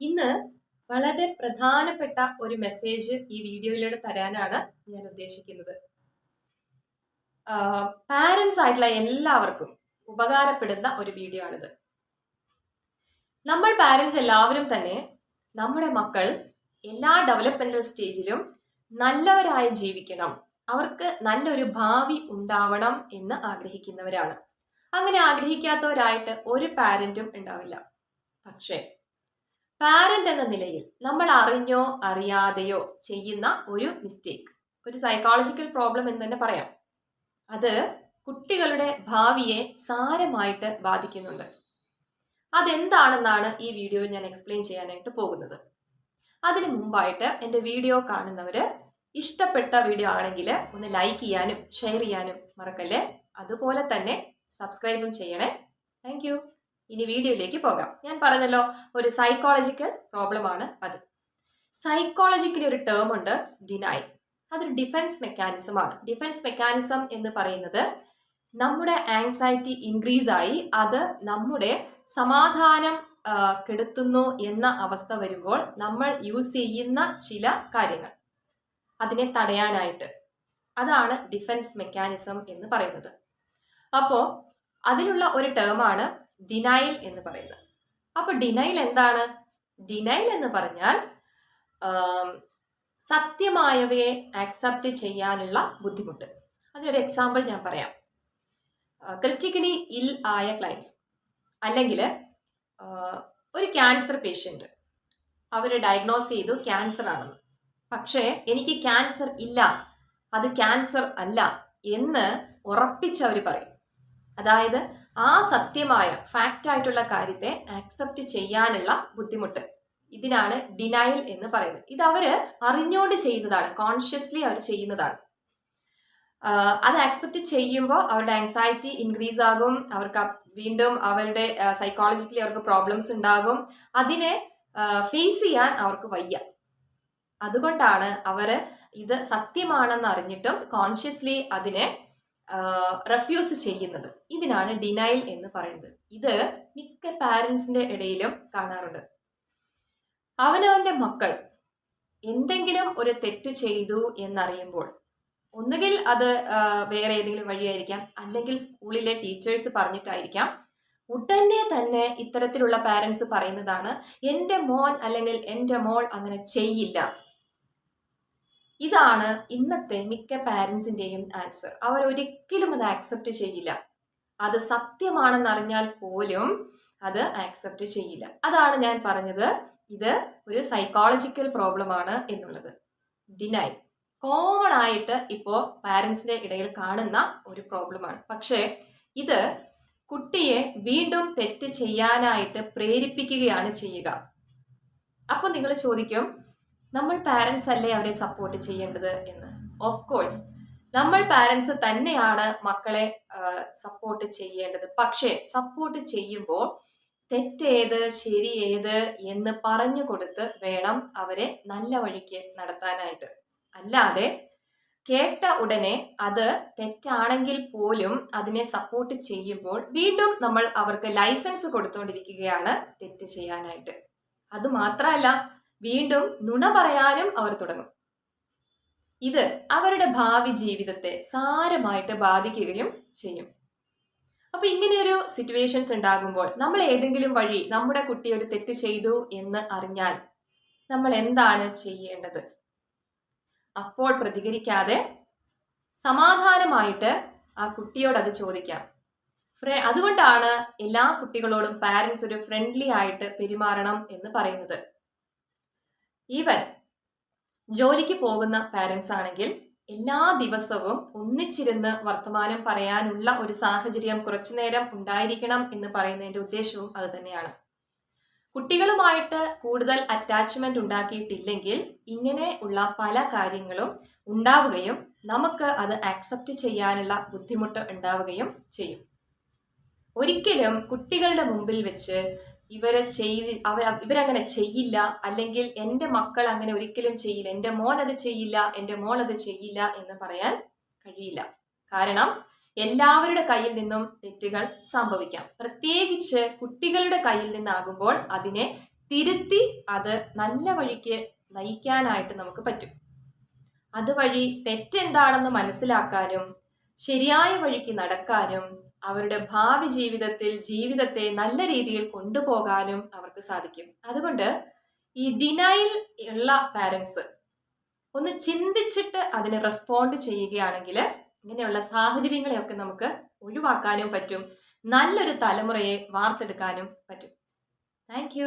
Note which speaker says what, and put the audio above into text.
Speaker 1: ഇന്ന് വളരെ പ്രധാനപ്പെട്ട ഒരു മെസ്സേജ് ഈ വീഡിയോയിലൂടെ തരാനാണ് ഞാൻ ഉദ്ദേശിക്കുന്നത്. പാരൻസ് ആയിട്ടുള്ള എല്ലാവർക്കും ഉപകാരപ്പെടുന്ന ഒരു വീഡിയോ ആണിത്. നമ്മൾ പാരൻസ് എല്ലാവരും തന്നെ നമ്മുടെ മക്കൾ എല്ലാ ഡെവലപ്മെന്റൽ സ്റ്റേജിലും നല്ലവരായി ജീവിക്കണം. അവർക്ക് നല്ലൊരു ഭാവി ഉണ്ടാവണം എന്ന് ആഗ്രഹിക്കുന്നവരാണ്. അങ്ങനെ ആഗ്രഹിക്കാത്തവരായിട്ട് ഒരു പാരന്റും ഉണ്ടാവില്ല. പക്ഷേ പാരന്റ് എന്ന നിലയിൽ നമ്മൾ അറിഞ്ഞോ അറിയാതെയോ ചെയ്യുന്ന ഒരു മിസ്റ്റേക്ക് ഒരു സൈക്കോളജിക്കൽ പ്രോബ്ലം എന്ന് തന്നെ പറയാം. അത് കുട്ടികളുടെ ഭാവിയെ സാരമായിട്ട് ബാധിക്കുന്നുണ്ട്. അതെന്താണെന്നാണ് ഈ വീഡിയോയിൽ ഞാൻ എക്സ്പ്ലെയിൻ ചെയ്യാനായിട്ട് പോകുന്നത്. അതിനു മുമ്പായിട്ട് എന്റെ വീഡിയോ കാണുന്നവർ ഇഷ്ടപ്പെട്ട വീഡിയോ ആണെങ്കിൽ ഒന്ന് ലൈക്ക് ചെയ്യാനും ഷെയർ ചെയ്യാനും മറക്കല്ലേ? അതുപോലെ തന്നെ സബ്സ്ക്രൈബും ചെയ്യണേ. താങ്ക് ഇനി വീഡിയോയിലേക്ക് പോകാം. ഞാൻ പറഞ്ഞല്ലോ ഒരു സൈക്കോളജിക്കൽ പ്രോബ്ലമാണ് അത്. സൈക്കോളജിക്കലി ഒരു ടേം ഉണ്ട് ഡിനൈ അതൊരു ഡിഫൻസ് മെക്കാനിസം ആണ്. ഡിഫൻസ് മെക്കാനിസം എന്ന് പറയുന്നത് നമ്മുടെ ആങ്സൈറ്റി ഇൻക്രീസ് ആയി അത് നമ്മുടെ സമാധാനം കെടുത്തുന്നു എന്ന അവസ്ഥ വരുമ്പോൾ നമ്മൾ യൂസ് ചെയ്യുന്ന ചില കാര്യങ്ങൾ. അതിനെ തടയാനായിട്ട്. അതാണ് ഡിഫൻസ് മെക്കാനിസം എന്ന് പറയുന്നത്. അപ്പോൾ അതിലുള്ള ഒരു ടേമാണ് ഡിനൈൽ എന്ന് പറയുന്നത്. അപ്പൊ ഡിനൈൽ എന്താണ്? ഡിനൈൽ എന്ന് പറഞ്ഞാൽ സത്യമായവയെ ആക്സെപ്റ്റ് ചെയ്യാനുള്ള ബുദ്ധിമുട്ട്. അതിനൊരു എക്സാമ്പിൾ ഞാൻ പറയാം. ക്രിറ്റിക്കലി ഇൽ ആയ ക്ലയൻസ് അല്ലെങ്കിൽ ഒരു ക്യാൻസർ പേഷ്യന്റ് അവർ ഡയഗ്നോസ് ചെയ്തു ക്യാൻസർ ആണെന്ന്. പക്ഷേ എനിക്ക് ക്യാൻസർ ഇല്ല. അത് ക്യാൻസർ അല്ല എന്ന് ഉറപ്പിച്ച് അവർ പറയും. അതായത് ആ സത്യമായ ഫാക്റ്റ് ആയിട്ടുള്ള കാര്യത്തെ ആക്സെപ്റ്റ് ചെയ്യാനുള്ള ബുദ്ധിമുട്ട്. ഇതിനാണ് ഡിനയൽ എന്ന് പറയുന്നത്. ഇത് അവർ അറിഞ്ഞുകൊണ്ട് ചെയ്യുന്നതാണ്. കോൺഷ്യസ്ലി അവർ ചെയ്യുന്നതാണ്. അത് ആക്സെപ്റ്റ് ചെയ്യുമ്പോൾ അവരുടെ ആങ്സൈറ്റി ഇൻക്രീസ് ആകും. അവർക്ക് വീണ്ടും അവരുടെ സൈക്കോളജിക്കലി അവർക്ക് പ്രോബ്ലംസ് ഉണ്ടാകും. അതിനെ ഫേസ് ചെയ്യാൻ അവർക്ക് വയ്യ. അതുകൊണ്ടാണ് അവർ ഇത് സത്യമാണെന്ന് അറിഞ്ഞിട്ടും കോൺഷ്യസ്ലി അതിനെ റെഫ്യൂസ് ചെയ്യുന്നത്. ഇതിനാണ് ഡിനൈൽ എന്ന് പറയുന്നത്. ഇത് മിക്ക പാരൻസിന്റെ ഇടയിലും കാണാറുണ്ട്. അവനവന്റെ മക്കൾ എന്തെങ്കിലും ഒരു തെറ്റ് ചെയ്തു എന്നറിയുമ്പോൾ ഒന്നുകിൽ അത് വേറെ ഏതെങ്കിലും വഴിയായിരിക്കാം അല്ലെങ്കിൽ സ്കൂളിലെ ടീച്ചേഴ്സ് പറഞ്ഞിട്ടായിരിക്കാം ഉടനെ തന്നെ ഇത്തരത്തിലുള്ള പാരൻസ് പറയുന്നതാണ് എന്റെ മോൻ അല്ലെങ്കിൽ എന്റെ മോൾ അങ്ങനെ ചെയ്യില്ല. ഇതാണ് ഇന്നത്തെ മിക്ക പാരൻസിന്റെയും ആൻസർ. അവർ ഒരിക്കലും അത് ആക്സെപ്റ്റ് ചെയ്യില്ല. അത് സത്യമാണെന്ന് അറിഞ്ഞാൽ പോലും അത് ആക്സെപ്റ്റ് ചെയ്യില്ല. അതാണ് ഞാൻ പറഞ്ഞത്. ഇത് ഒരു സൈക്കോളജിക്കൽ പ്രോബ്ലം ആണ് എന്നുള്ളത്. ഡിനൈ കോമൺ ആയിട്ട് ഇപ്പോൾ പാരൻസിന്റെ ഇടയിൽ കാണുന്ന ഒരു പ്രോബ്ലമാണ് പക്ഷേ ഇത് കുട്ടിയെ വീണ്ടും തെറ്റ് ചെയ്യാനായിട്ട് പ്രേരിപ്പിക്കുകയാണ് ചെയ്യുക. അപ്പോൾ നിങ്ങൾ ചോദിക്കും നമ്മൾ പാരൻസ് അല്ലേ അവരെ സപ്പോർട്ട് ചെയ്യേണ്ടത് എന്ന്? ഓഫ് കോഴ്സ് നമ്മൾ പാരൻസ് തന്നെയാണ് മക്കളെ സപ്പോർട്ട് ചെയ്യേണ്ടത്. പക്ഷേ സപ്പോർട്ട് ചെയ്യുമ്പോൾ തെറ്റേത് ശരി ഏത് എന്ന് പറഞ്ഞു കൊടുത്ത് വേണം അവരെ നല്ല വഴിക്ക് നടത്താനായിട്ട്. അല്ലാതെ കേട്ട ഉടനെ അത് തെറ്റാണെങ്കിൽ പോലും അതിനെ സപ്പോർട്ട് ചെയ്യുമ്പോൾ വീണ്ടും നമ്മൾ അവർക്ക് ലൈസൻസ് കൊടുത്തുകൊണ്ടിരിക്കുകയാണ് തെറ്റ് ചെയ്യാനായിട്ട്. അത് മാത്രമല്ല വീണ്ടും നുണ പറയാനും അവർ തുടങ്ങും. ഇത് അവരുടെ ഭാവി ജീവിതത്തെ സാരമായിട്ട് ബാധിക്കുകയും ചെയ്യും. അപ്പൊ ഇങ്ങനെയൊരു സിറ്റുവേഷൻസ് ഉണ്ടാകുമ്പോൾ നമ്മൾ ഏതെങ്കിലും വഴി നമ്മുടെ കുട്ടി ഒരു തെറ്റ് ചെയ്തു എന്ന് അറിഞ്ഞാൽ നമ്മൾ എന്താണ് ചെയ്യേണ്ടത്? അപ്പോൾ പ്രതികരിക്കാതെ സമാധാനമായിട്ട് ആ കുട്ടിയോട് അത് ചോദിക്കാം. അതുകൊണ്ടാണ് എല്ലാ കുട്ടികളോടും പാരൻസ് ഒരു ഫ്രണ്ട്ലി ആയിട്ട് പെരുമാറണം എന്ന് പറയുന്നത്. ഈവൻ ജോലിക്ക് പോകുന്ന പാരൻസ് ആണെങ്കിൽ എല്ലാ ദിവസവും ഒന്നിച്ചിരുന്ന് വർത്തമാനം പറയാനുള്ള ഒരു സാഹചര്യം കുറച്ചു നേരം ഉണ്ടായിരിക്കണം എന്ന് പറയുന്നതിന്റെ ഉദ്ദേശവും അത് തന്നെയാണ്. കുട്ടികളുമായിട്ട് കൂടുതൽ അറ്റാച്ച്മെന്റ് ഉണ്ടാക്കിയിട്ടില്ലെങ്കിൽ ഇങ്ങനെ ഉള്ള പല കാര്യങ്ങളും ഉണ്ടാവുകയും നമുക്ക് അത് ആക്സെപ്റ്റ് ചെയ്യാനുള്ള ബുദ്ധിമുട്ട് ഉണ്ടാവുകയും ചെയ്യും. ഒരിക്കലും കുട്ടികളുടെ മുമ്പിൽ വെച്ച് ഇവരെ ചെയ്ത് അവ ഇവരങ്ങനെ ചെയ്യില്ല. അല്ലെങ്കിൽ എന്റെ മക്കൾ അങ്ങനെ ഒരിക്കലും ചെയ്യില്ല. എന്റെ മോൻ അത് ചെയ്യില്ല. എന്റെ മോൾ അത് ചെയ്യില്ല എന്ന് പറയാൻ കഴിയില്ല. കാരണം എല്ലാവരുടെ കയ്യിൽ നിന്നും തെറ്റുകൾ സംഭവിക്കാം. പ്രത്യേകിച്ച് കുട്ടികളുടെ കയ്യിൽ നിന്നാകുമ്പോൾ അതിനെ തിരുത്തി അത് നല്ല വഴിക്ക് നയിക്കാനായിട്ട് നമുക്ക് പറ്റും. അതുവഴി തെറ്റെന്താണെന്ന് മനസ്സിലാക്കാനും ശരിയായ വഴിക്ക് നടക്കാനും അവരുടെ ഭാവി ജീവിതത്തിൽ ജീവിതത്തെ നല്ല രീതിയിൽ കൊണ്ടുപോകാനും അവർക്ക് സാധിക്കും. അതുകൊണ്ട് ഈ ഡിനൈൽ ഉള്ള പാരൻസ് ഒന്ന് ചിന്തിച്ചിട്ട് അതിന് റെസ്പോണ്ട് ചെയ്യുകയാണെങ്കിൽ ഇങ്ങനെയുള്ള സാഹചര്യങ്ങളെയൊക്കെ നമുക്ക് ഒഴിവാക്കാനും പറ്റും. നല്ലൊരു തലമുറയെ വാർത്തെടുക്കാനും പറ്റും. താങ്ക്